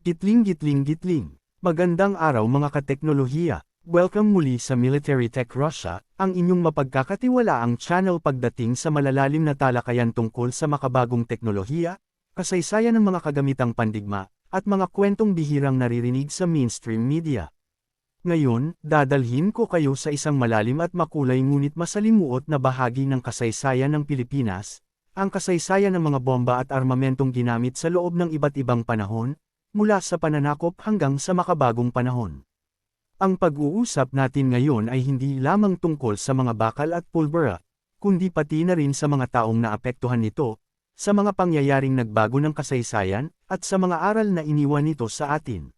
Gitling gitling gitling. Magandang araw mga kateknolohiya. Welcome muli sa Military Tech Russia, ang inyong mapagkakatiwalaang channel pagdating sa malalalim na talakayan tungkol sa makabagong teknolohiya, kasaysayan ng mga kagamitang pandigma, at mga kwentong bihirang naririnig sa mainstream media. Ngayon, dadalhin ko kayo sa isang malalim at makulay ngunit masalimuot na bahagi ng kasaysayan ng Pilipinas, ang kasaysayan ng mga bomba at armamentong ginamit sa loob ng iba't ibang panahon, mula sa pananakop hanggang sa makabagong panahon. Ang pag-uusap natin ngayon ay hindi lamang tungkol sa mga bakal at pulbera, kundi pati na rin sa mga taong naapektuhan nito, sa mga pangyayaring nagbago ng kasaysayan, at sa mga aral na iniwan nito sa atin.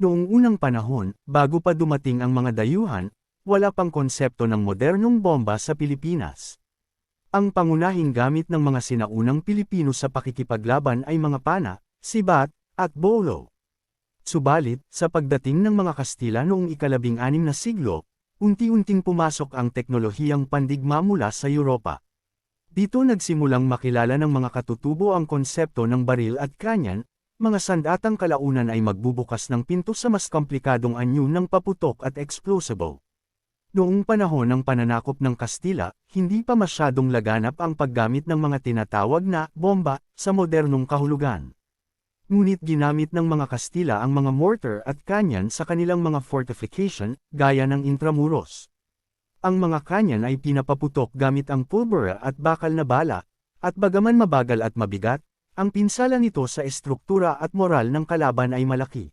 Noong unang panahon, bago pa dumating ang mga dayuhan, wala pang konsepto ng modernong bomba sa Pilipinas. Ang pangunahing gamit ng mga sinaunang Pilipino sa pakikipaglaban ay mga pana, sibat, at bolo. Subalit, sa pagdating ng mga Kastila noong ikalabing anim na siglo, unti-unting pumasok ang teknolohiyang pandigma mula sa Europa. Dito nagsimulang makilala ng mga katutubo ang konsepto ng baril at kanyan, mga sandatang kalaunan ay magbubukas ng pinto sa mas komplikadong anyo ng paputok at explosible. Noong panahon ng pananakop ng Kastila, hindi pa masyadong laganap ang paggamit ng mga tinatawag na bomba sa modernong kahulugan. Ngunit ginamit ng mga Kastila ang mga mortar at kanyan sa kanilang mga fortification, gaya ng Intramuros. Ang mga kanyan ay pinapaputok gamit ang pulbera at bakal na bala, at bagaman mabagal at mabigat, ang pinsala nito sa estruktura at moral ng kalaban ay malaki.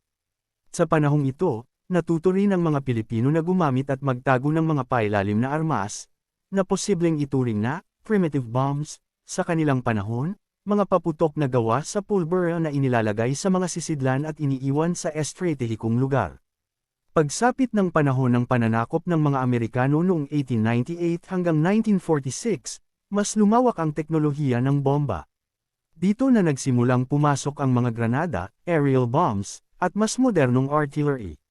Sa panahong ito, natuto rin ang mga Pilipino na gumamit at magtago ng mga pailalim na armas, na posibleng ituring na primitive bombs, sa kanilang panahon, mga paputok na gawa sa pulbera na inilalagay sa mga sisidlan at iniiwan sa estratehikong lugar. Pagsapit ng panahon ng pananakop ng mga Amerikano noong 1898 hanggang 1946, mas lumawak ang teknolohiya ng bomba. Dito na nagsimulang pumasok ang mga granada, aerial bombs, at mas modernong artillery.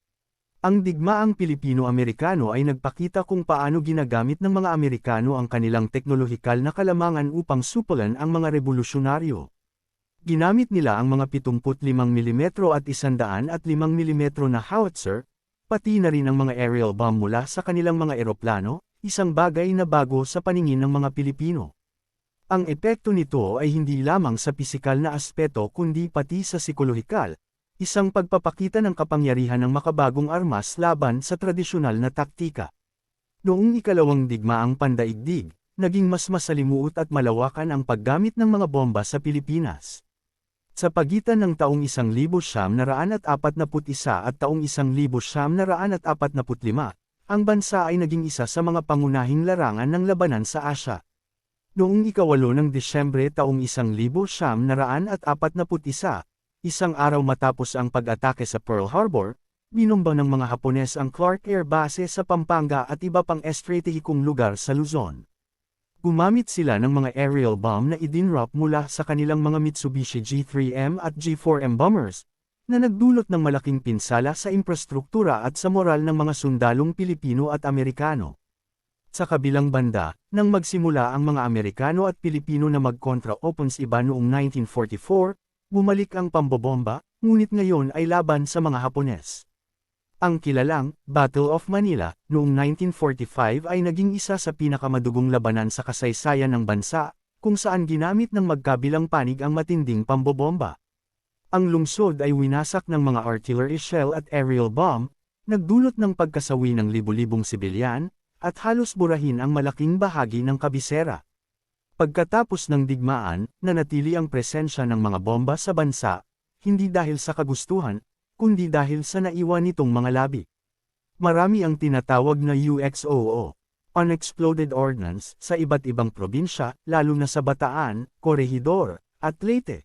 Ang digmaang Pilipino-Amerikano ay nagpakita kung paano ginagamit ng mga Amerikano ang kanilang teknolohikal na kalamangan upang supulan ang mga revolusyonaryo. Ginamit nila ang mga 75mm at 105 mm na howitzer, pati na rin ang mga aerial bomb mula sa kanilang mga eroplano, isang bagay na bago sa paningin ng mga Pilipino. Ang epekto nito ay hindi lamang sa pisikal na aspeto kundi pati sa psikolohikal, Isang pagpapakita ng kapangyarihan ng makabagong armas laban sa tradisyonal na taktika. Noong ikalawang digmaang pandaigdig, naging mas masalimuot at malawakan ang paggamit ng mga bomba sa Pilipinas. Sa pagitan ng taong 1941 at taong 1945, ang bansa ay naging isa sa mga pangunahing larangan ng labanan sa Asya. Noong ikawalo ng Disyembre taong 1941, Isang araw matapos ang pag-atake sa Pearl Harbor, binomba ng mga Hapones ang Clark Air Base sa Pampanga at iba pang estratehikong lugar sa Luzon. Gumamit sila ng mga aerial bomb na idinrop mula sa kanilang mga Mitsubishi G3M at G4M bombers, na nagdulot ng malaking pinsala sa infrastruktura at sa moral ng mga sundalong Pilipino at Amerikano. Sa kabilang banda, nang magsimula ang mga Amerikano at Pilipino na mag-contra-opens iba noong 1944, Bumalik ang pambobomba, ngunit ngayon ay laban sa mga Hapones. Ang kilalang, Battle of Manila, noong 1945 ay naging isa sa pinakamadugong labanan sa kasaysayan ng bansa, kung saan ginamit ng magkabilang panig ang matinding pambobomba. Ang lungsod ay winasak ng mga artillery shell at aerial bomb, nagdulot ng pagkasawi ng libu-libong sibilyan, at halos burahin ang malaking bahagi ng kabisera. Pagkatapos ng digmaan, nanatili ang presensya ng mga bomba sa bansa, hindi dahil sa kagustuhan, kundi dahil sa naiwan nitong mga labi. Marami ang tinatawag na UXOO, Unexploded Ordnance, sa iba't ibang probinsya, lalo na sa Bataan, Corregidor, at Leyte.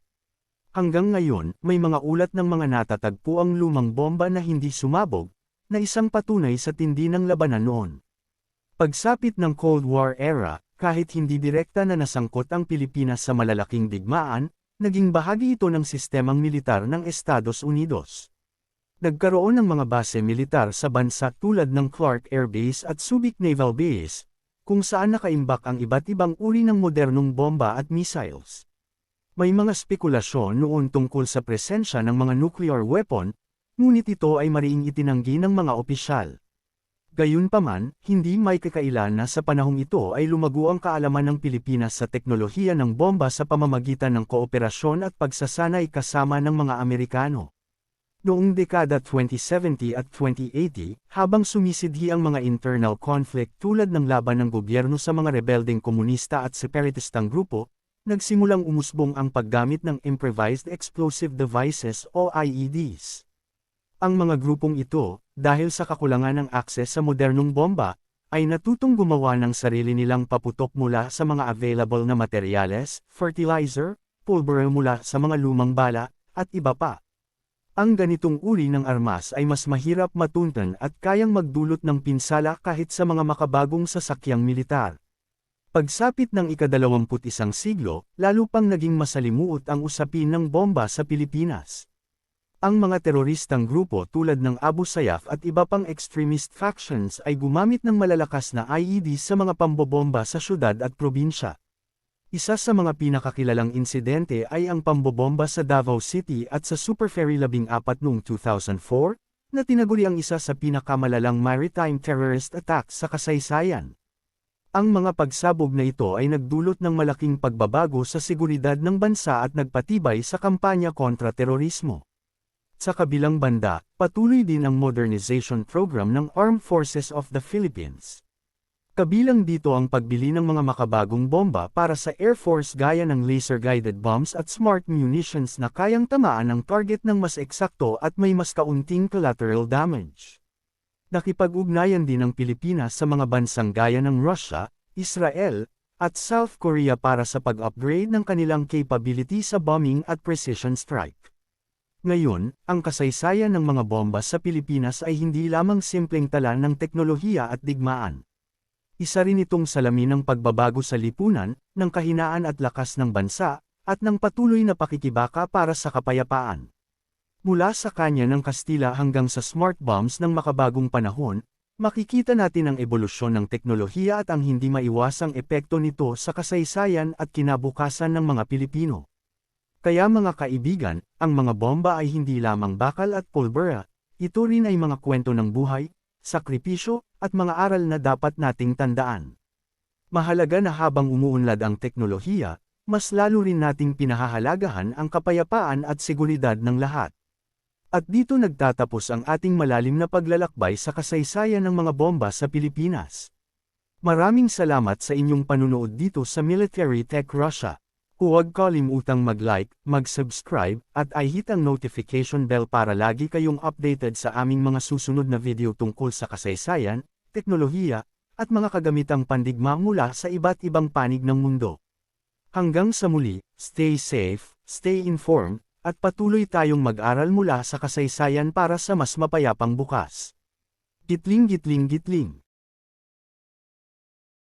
Hanggang ngayon, may mga ulat ng mga natatagpo ang lumang bomba na hindi sumabog, na isang patunay sa tindi ng labanan noon. Pagsapit ng Cold War era, kahit hindi direkta na nasangkot ang Pilipinas sa malalaking digmaan, naging bahagi ito ng sistemang militar ng Estados Unidos. Nagkaroon ng mga base militar sa bansa tulad ng Clark Air Base at Subic Naval Base, kung saan nakaimbak ang iba't ibang uri ng modernong bomba at missiles. May mga spekulasyon noon tungkol sa presensya ng mga nuclear weapon, ngunit ito ay mariing itinanggi ng mga opisyal. Gayunpaman, hindi may kakailan na sa panahong ito ay lumago ang kaalaman ng Pilipinas sa teknolohiya ng bomba sa pamamagitan ng kooperasyon at pagsasanay kasama ng mga Amerikano. Noong dekada 2070 at 2080, habang sumisidhi ang mga internal conflict tulad ng laban ng gobyerno sa mga rebeldeng komunista at separatistang grupo, nagsimulang umusbong ang paggamit ng Improvised Explosive Devices o IEDs. Ang mga grupong ito, dahil sa kakulangan ng akses sa modernong bomba, ay natutong gumawa ng sarili nilang paputok mula sa mga available na materyales, fertilizer, pulbero mula sa mga lumang bala, at iba pa. Ang ganitong uri ng armas ay mas mahirap matuntan at kayang magdulot ng pinsala kahit sa mga makabagong sasakyang militar. Pagsapit ng ikadalawamput isang siglo, lalo pang naging masalimuot ang usapin ng bomba sa Pilipinas. Ang mga teroristang grupo tulad ng Abu Sayyaf at iba pang extremist factions ay gumamit ng malalakas na IED sa mga pambobomba sa syudad at probinsya. Isa sa mga pinakakilalang insidente ay ang pambobomba sa Davao City at sa Super Ferry 14 noong 2004, na tinaguri ang isa sa pinakamalalang maritime terrorist attacks sa kasaysayan. Ang mga pagsabog na ito ay nagdulot ng malaking pagbabago sa seguridad ng bansa at nagpatibay sa kampanya kontra terorismo. Sa kabilang banda, patuloy din ang modernization program ng Armed Forces of the Philippines. Kabilang dito ang pagbili ng mga makabagong bomba para sa Air Force gaya ng laser-guided bombs at smart munitions na kayang tamaan ang target ng mas eksakto at may mas kaunting collateral damage. Nakipag-ugnayan din ang Pilipinas sa mga bansang gaya ng Russia, Israel, at South Korea para sa pag-upgrade ng kanilang capability sa bombing at precision strike. Ngayon, ang kasaysayan ng mga bomba sa Pilipinas ay hindi lamang simpleng tala ng teknolohiya at digmaan. Isa rin itong salamin ng pagbabago sa lipunan, ng kahinaan at lakas ng bansa, at ng patuloy na pakikibaka para sa kapayapaan. Mula sa kanya ng Kastila hanggang sa smart bombs ng makabagong panahon, makikita natin ang ebolusyon ng teknolohiya at ang hindi maiwasang epekto nito sa kasaysayan at kinabukasan ng mga Pilipino. Kaya mga kaibigan, ang mga bomba ay hindi lamang bakal at pulbera, ito rin ay mga kwento ng buhay, sakripisyo, at mga aral na dapat nating tandaan. Mahalaga na habang umuunlad ang teknolohiya, mas lalo rin nating pinahahalagahan ang kapayapaan at seguridad ng lahat. At dito nagtatapos ang ating malalim na paglalakbay sa kasaysayan ng mga bomba sa Pilipinas. Maraming salamat sa inyong panunood dito sa Military Tech Russia. Huwag kalimutang mag-like, mag-subscribe, at i-hit ang notification bell para lagi kayong updated sa aming mga susunod na video tungkol sa kasaysayan, teknolohiya, at mga kagamitang pandigma mula sa iba't ibang panig ng mundo. Hanggang sa muli, stay safe, stay informed, at patuloy tayong mag-aral mula sa kasaysayan para sa mas mapayapang bukas. Gitling gitling gitling